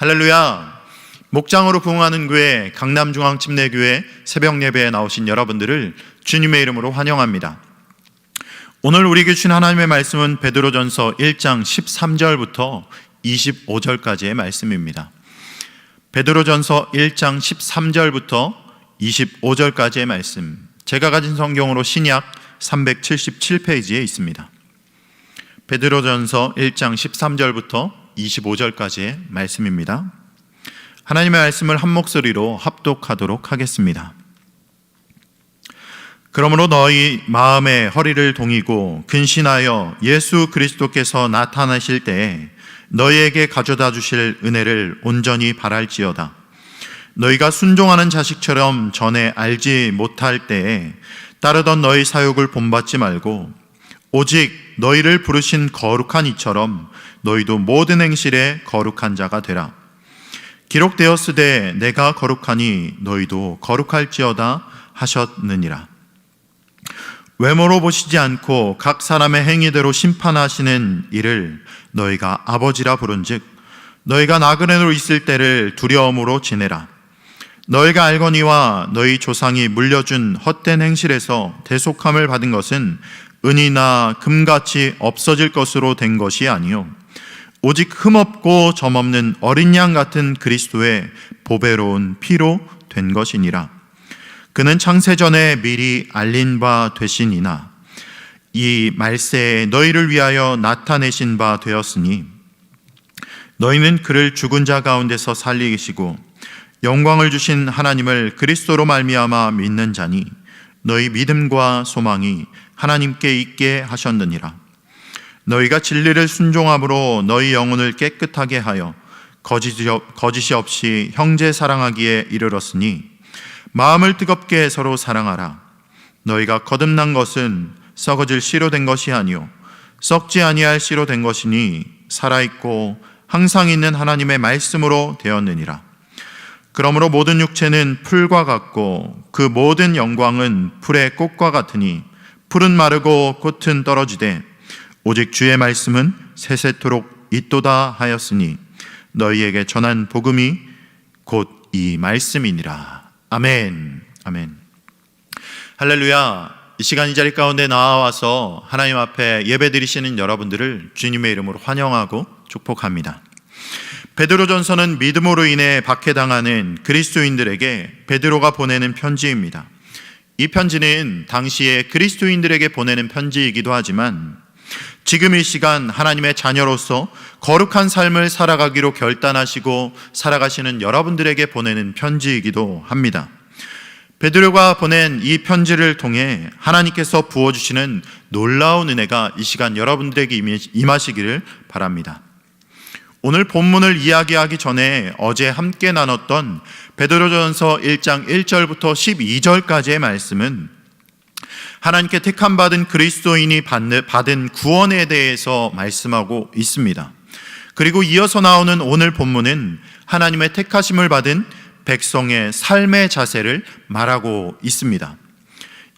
할렐루야. 목장으로 부흥하는 교회 강남중앙침례교회 새벽 예배에 나오신 여러분들을 주님의 이름으로 환영합니다. 오늘 우리에게 주신 하나님의 말씀은 베드로전서 1장 13절부터 25절까지의 말씀입니다. 베드로전서 1장 13절부터 25절까지의 말씀. 제가 가진 성경으로 신약 377페이지에 있습니다. 베드로전서 1장 13절부터 25절까지의 말씀입니다. 하나님의 말씀을 한 목소리로 합독하도록 하겠습니다. 그러므로 너희 마음의 허리를 동이고 근신하여 예수 그리스도께서 나타나실 때에 너희에게 가져다 주실 은혜를 온전히 바랄지어다. 너희가 순종하는 자식처럼 전에 알지 못할 때에 따르던 너희 사욕을 본받지 말고 오직 너희를 부르신 거룩한 이처럼 너희도 모든 행실에 거룩한 자가 되라. 기록되었으되 내가 거룩하니 너희도 거룩할지어다 하셨느니라. 외모로 보시지 않고 각 사람의 행위대로 심판하시는 이를 너희가 아버지라 부른즉 너희가 나그네로 있을 때를 두려움으로 지내라. 너희가 알거니와 너희 조상이 물려준 헛된 행실에서 대속함을 받은 것은 은이나 금같이 없어질 것으로 된 것이 아니요 오직 흠없고 점없는 어린 양 같은 그리스도의 보배로운 피로 된 것이니라. 그는 창세전에 미리 알린 바 되시니나 이 말세에 너희를 위하여 나타내신 바 되었으니 너희는 그를 죽은 자 가운데서 살리시고 영광을 주신 하나님을 그리스도로 말미암아 믿는 자니 너희 믿음과 소망이 하나님께 있게 하셨느니라. 너희가 진리를 순종함으로 너희 영혼을 깨끗하게 하여 거짓이 없이 형제 사랑하기에 이르렀으니 마음을 뜨겁게 서로 사랑하라. 너희가 거듭난 것은 썩어질 씨로 된 것이 아니요 썩지 아니할 씨로 된 것이니 살아 있고 항상 있는 하나님의 말씀으로 되었느니라. 그러므로 모든 육체는 풀과 같고 그 모든 영광은 풀의 꽃과 같으니 풀은 마르고 꽃은 떨어지되 오직 주의 말씀은 세세토록 있도다 하였으니 너희에게 전한 복음이 곧 이 말씀이니라. 아멘. 아멘. 할렐루야. 이 시간 이 자리 가운데 나와서 하나님 앞에 예배 드리시는 여러분들을 주님의 이름으로 환영하고 축복합니다. 베드로전서는 믿음으로 인해 박해당하는 그리스도인들에게 베드로가 보내는 편지입니다. 이 편지는 당시에 그리스도인들에게 보내는 편지이기도 하지만 지금 이 시간 하나님의 자녀로서 거룩한 삶을 살아가기로 결단하시고 살아가시는 여러분들에게 보내는 편지이기도 합니다. 베드로가 보낸 이 편지를 통해 하나님께서 부어주시는 놀라운 은혜가 이 시간 여러분들에게 임하시기를 바랍니다. 오늘 본문을 이야기하기 전에 어제 함께 나눴던 베드로전서 1장 1절부터 12절까지의 말씀은 하나님께 택함 받은 그리스도인이 받은 구원에 대해서 말씀하고 있습니다. 그리고 이어서 나오는 오늘 본문은 하나님의 택하심을 받은 백성의 삶의 자세를 말하고 있습니다.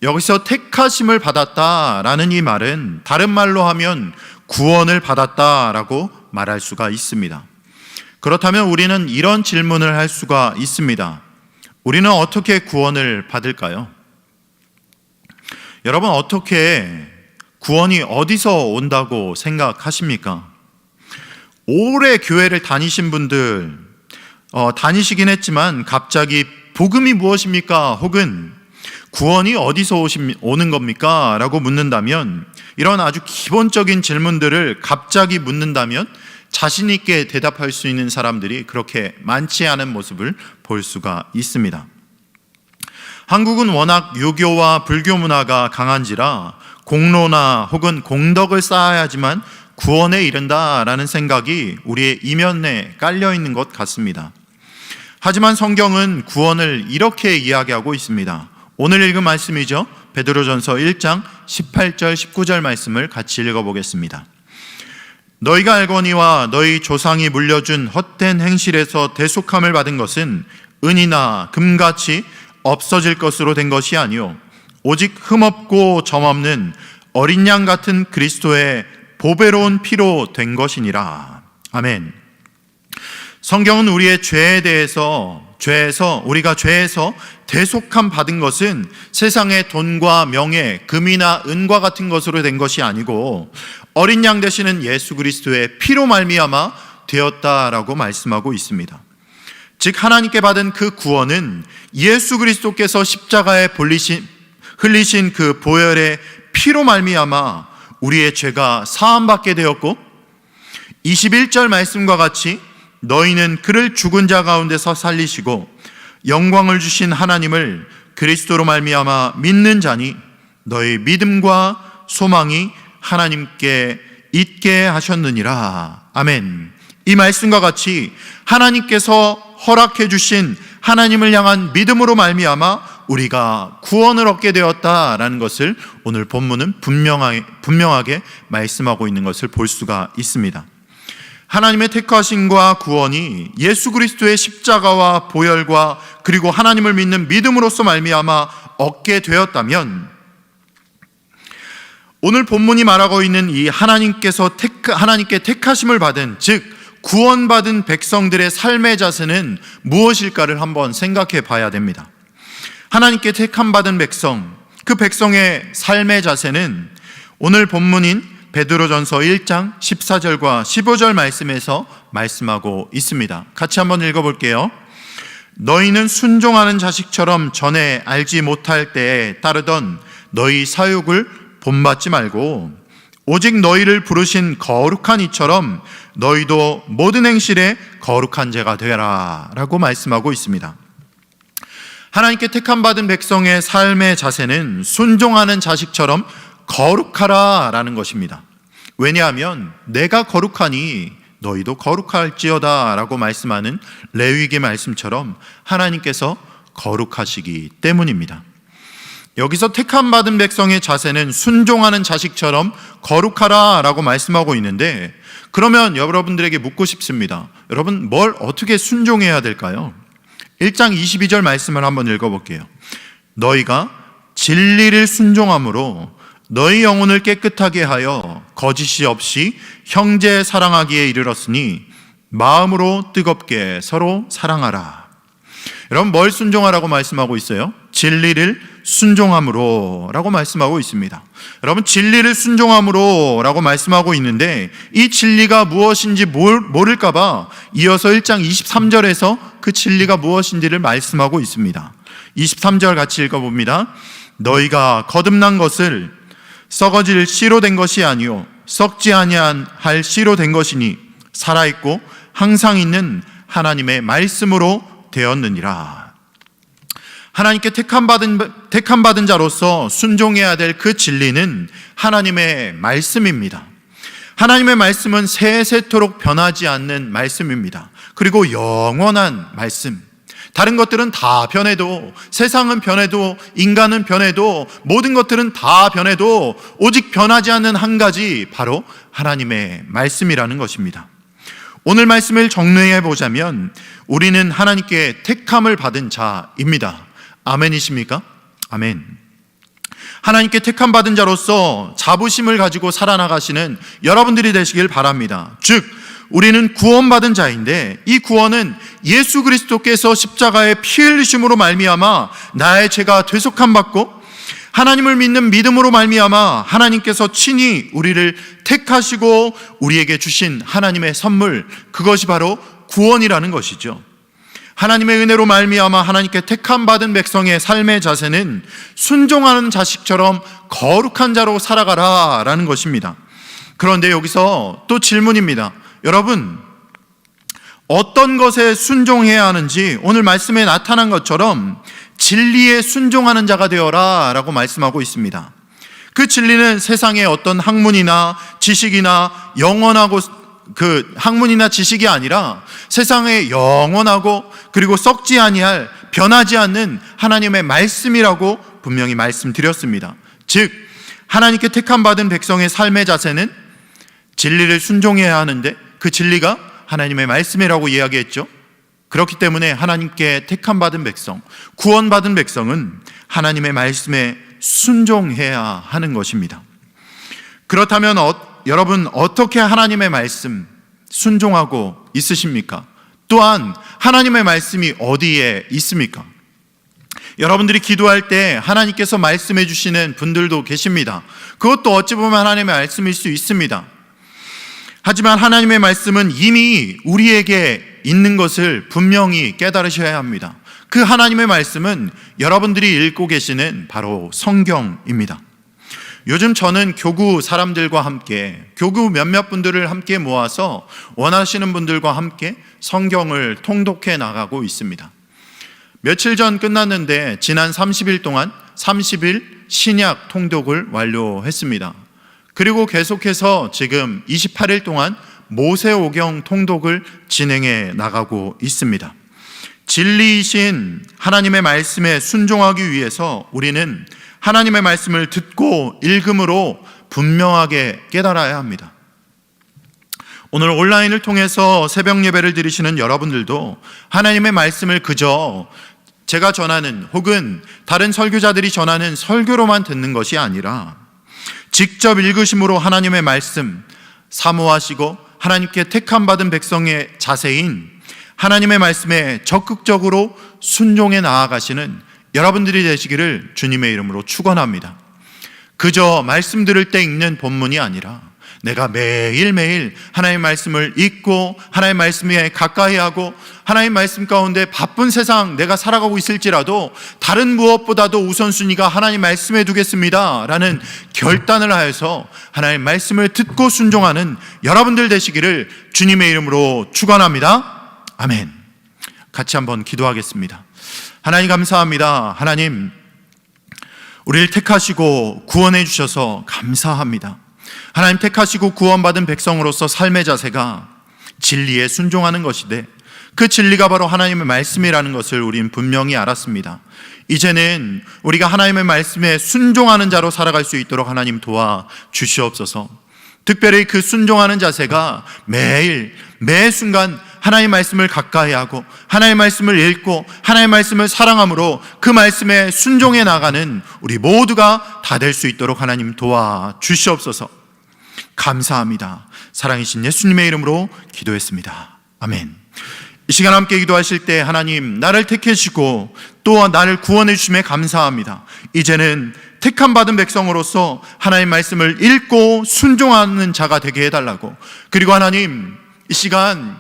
여기서 택하심을 받았다라는 이 말은 다른 말로 하면 구원을 받았다라고 말할 수가 있습니다. 그렇다면 우리는 이런 질문을 할 수가 있습니다. 우리는 어떻게 구원을 받을까요? 여러분 어떻게 구원이 어디서 온다고 생각하십니까? 오래 교회를 다니신 분들 어, 다니시긴 했지만 갑자기 복음이 무엇입니까? 혹은 구원이 어디서 오십, 오는 겁니까? 라고 묻는다면 이런 아주 기본적인 질문들을 갑자기 묻는다면 자신 있게 대답할 수 있는 사람들이 그렇게 많지 않은 모습을 볼 수가 있습니다. 한국은 워낙 유교와 불교 문화가 강한지라 공로나 혹은 공덕을 쌓아야지만 구원에 이른다라는 생각이 우리의 이면에 깔려 있는 것 같습니다. 하지만 성경은 구원을 이렇게 이야기하고 있습니다. 오늘 읽은 말씀이죠. 베드로전서 1장 18절 19절 말씀을 같이 읽어 보겠습니다. 너희가 알거니와 너희 조상이 물려준 헛된 행실에서 대속함을 받은 것은 은이나 금같이 없어질 것으로 된 것이 아니요 오직 흠없고 점없는 어린 양 같은 그리스도의 보배로운 피로 된 것이니라. 아멘. 성경은 우리의 죄에 대해서 죄에서 우리가 죄에서 대속함 받은 것은 세상의 돈과 명예, 금이나 은과 같은 것으로 된 것이 아니고 어린 양 되시는 예수 그리스도의 피로 말미암아 되었다라고 말씀하고 있습니다. 즉 하나님께 받은 그 구원은 예수 그리스도께서 십자가에 볼리신 흘리신 그 보혈의 피로 말미암아 우리의 죄가 사함 받게 되었고 21절 말씀과 같이 너희는 그를 죽은 자 가운데서 살리시고 영광을 주신 하나님을 그리스도로 말미암아 믿는 자니 너희 믿음과 소망이 하나님께 있게 하셨느니라. 아멘. 이 말씀과 같이 하나님께서 허락해 주신 하나님을 향한 믿음으로 말미암아 우리가 구원을 얻게 되었다라는 것을 오늘 본문은 분명하게, 분명하게 말씀하고 있는 것을 볼 수가 있습니다. 하나님의 택하심과 구원이 예수 그리스도의 십자가와 보혈과 그리고 하나님을 믿는 믿음으로서 말미암아 얻게 되었다면 오늘 본문이 말하고 있는 이 하나님께서 택 하나님께 택하심을 받은 즉 구원받은 백성들의 삶의 자세는 무엇일까를 한번 생각해 봐야 됩니다. 하나님께 택함 받은 백성 그 백성의 삶의 자세는 오늘 본문인 베드로전서 1장 14절과 15절 말씀에서 말씀하고 있습니다. 같이 한번 읽어 볼게요. 너희는 순종하는 자식처럼 전에 알지 못할 때에 따르던 너희 사육을 본받지 말고 오직 너희를 부르신 거룩한 이처럼 너희도 모든 행실에 거룩한 자가 되라 라고 말씀하고 있습니다. 하나님께 택함 받은 백성의 삶의 자세는 순종하는 자식처럼 거룩하라 라는 것입니다. 왜냐하면 내가 거룩하니 너희도 거룩할지어다 라고 말씀하는 레위기 말씀처럼 하나님께서 거룩하시기 때문입니다. 여기서 택함 받은 백성의 자세는 순종하는 자식처럼 거룩하라 라고 말씀하고 있는데 그러면 여러분들에게 묻고 싶습니다. 여러분 뭘 어떻게 순종해야 될까요? 1장 22절 말씀을 한번 읽어 볼게요. 너희가 진리를 순종함으로 너희 영혼을 깨끗하게 하여 거짓이 없이 형제 사랑하기에 이르렀으니 마음으로 뜨겁게 서로 사랑하라. 여러분 뭘 순종하라고 말씀하고 있어요? 진리를 순종함으로 라고 말씀하고 있습니다. 여러분 진리를 순종함으로 라고 말씀하고 있는데 이 진리가 무엇인지 모를까봐 이어서 1장 23절에서 그 진리가 무엇인지를 말씀하고 있습니다. 23절 같이 읽어봅니다. 너희가 거듭난 것을 썩어질 씨로 된 것이 아니요 썩지 아니한 할 씨로 된 것이니 살아 있고 항상 있는 하나님의 말씀으로 되었느니라. 하나님께 택함 받은 택함 받은 자로서 순종해야 될 그 진리는 하나님의 말씀입니다. 하나님의 말씀은 세세토록 변하지 않는 말씀입니다. 그리고 영원한 말씀. 다른 것들은 다 변해도 세상은 변해도 인간은 변해도 모든 것들은 다 변해도 오직 변하지 않는 한 가지 바로 하나님의 말씀이라는 것입니다. 오늘 말씀을 정리해 보자면 우리는 하나님께 택함을 받은 자입니다. 아멘이십니까? 아멘. 하나님께 택함 받은 자로서 자부심을 가지고 살아나가시는 여러분들이 되시길 바랍니다. 즉, 우리는 구원받은 자인데 이 구원은 예수 그리스도께서 십자가의 피 흘리심으로 말미암아 나의 죄가 되속함 받고 하나님을 믿는 믿음으로 말미암아 하나님께서 친히 우리를 택하시고 우리에게 주신 하나님의 선물 그것이 바로 구원이라는 것이죠. 하나님의 은혜로 말미암아 하나님께 택함 받은 백성의 삶의 자세는 순종하는 자식처럼 거룩한 자로 살아가라라는 것입니다. 그런데 여기서 또 질문입니다. 여러분, 어떤 것에 순종해야 하는지 오늘 말씀에 나타난 것처럼 진리에 순종하는 자가 되어라 라고 말씀하고 있습니다. 그 진리는 세상의 어떤 학문이나 지식이나 영원하고 그 학문이나 지식이 아니라 세상의 영원하고 그리고 썩지 아니할 변하지 않는 하나님의 말씀이라고 분명히 말씀드렸습니다. 즉 하나님께 택함 받은 백성의 삶의 자세는 진리를 순종해야 하는데 그 진리가 하나님의 말씀이라고 이야기했죠. 그렇기 때문에 하나님께 택함 받은 백성, 구원 받은 백성은 하나님의 말씀에 순종해야 하는 것입니다. 그렇다면 어, 여러분 어떻게 하나님의 말씀 순종하고 있으십니까? 또한 하나님의 말씀이 어디에 있습니까? 여러분들이 기도할 때 하나님께서 말씀해 주시는 분들도 계십니다. 그것도 어찌 보면 하나님의 말씀일 수 있습니다. 하지만 하나님의 말씀은 이미 우리에게 있는 것을 분명히 깨달으셔야 합니다. 그 하나님의 말씀은 여러분들이 읽고 계시는 바로 성경입니다. 요즘 저는 교구 사람들과 함께 교구 몇몇 분들을 함께 모아서 원하시는 분들과 함께 성경을 통독해 나가고 있습니다. 며칠 전 끝났는데 지난 30일 동안 30일 신약 통독을 완료했습니다. 그리고 계속해서 지금 28일 동안 모세오경 통독을 진행해 나가고 있습니다. 진리이신 하나님의 말씀에 순종하기 위해서 우리는 하나님의 말씀을 듣고 읽음으로 분명하게 깨달아야 합니다. 오늘 온라인을 통해서 새벽 예배를 드리시는 여러분들도 하나님의 말씀을 그저 제가 전하는 혹은 다른 설교자들이 전하는 설교로만 듣는 것이 아니라 직접 읽으심으로 하나님의 말씀 사모하시고 하나님께 택함 받은 백성의 자세인 하나님의 말씀에 적극적으로 순종해 나아가시는 여러분들이 되시기를 주님의 이름으로 축원합니다. 그저 말씀 들을 때 읽는 본문이 아니라 내가 매일매일 하나님의 말씀을 읽고 하나님의 말씀에 가까이 하고 하나님의 말씀 가운데 바쁜 세상 내가 살아가고 있을지라도 다른 무엇보다도 우선순위가 하나님 말씀에 두겠습니다. 라는 결단을 하여서 하나님의 말씀을 듣고 순종하는 여러분들 되시기를 주님의 이름으로 축원합니다. 아멘. 같이 한번 기도하겠습니다. 하나님 감사합니다. 하나님 우리를 택하시고 구원해 주셔서 감사합니다. 하나님 택하시고 구원받은 백성으로서 삶의 자세가 진리에 순종하는 것이되 그 진리가 바로 하나님의 말씀이라는 것을 우린 분명히 알았습니다. 이제는 우리가 하나님의 말씀에 순종하는 자로 살아갈 수 있도록 하나님 도와 주시옵소서. 특별히 그 순종하는 자세가 매일 매 순간 하나님의 말씀을 가까이 하고 하나님의 말씀을 읽고 하나님의 말씀을 사랑함으로 그 말씀에 순종해 나가는 우리 모두가 다 될 수 있도록 하나님 도와 주시옵소서. 감사합니다. 사랑이신 예수님의 이름으로 기도했습니다. 아멘. 이 시간 함께 기도하실 때 하나님 나를 택해주시고 또 나를 구원해 주심에 감사합니다. 이제는 택함 받은 백성으로서 하나님 말씀을 읽고 순종하는 자가 되게 해달라고 그리고 하나님 이 시간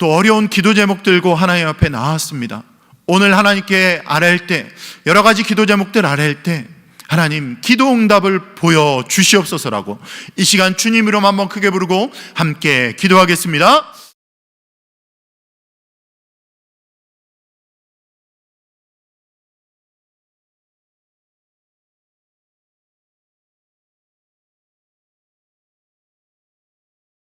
또 어려운 기도 제목 들고 하나님 앞에 나왔습니다. 오늘 하나님께 아뢰할 때 여러 가지 기도 제목들 아뢰할 때 하나님 기도 응답을 보여 주시옵소서라고 이 시간 주님으로 한번 크게 부르고 함께 기도하겠습니다.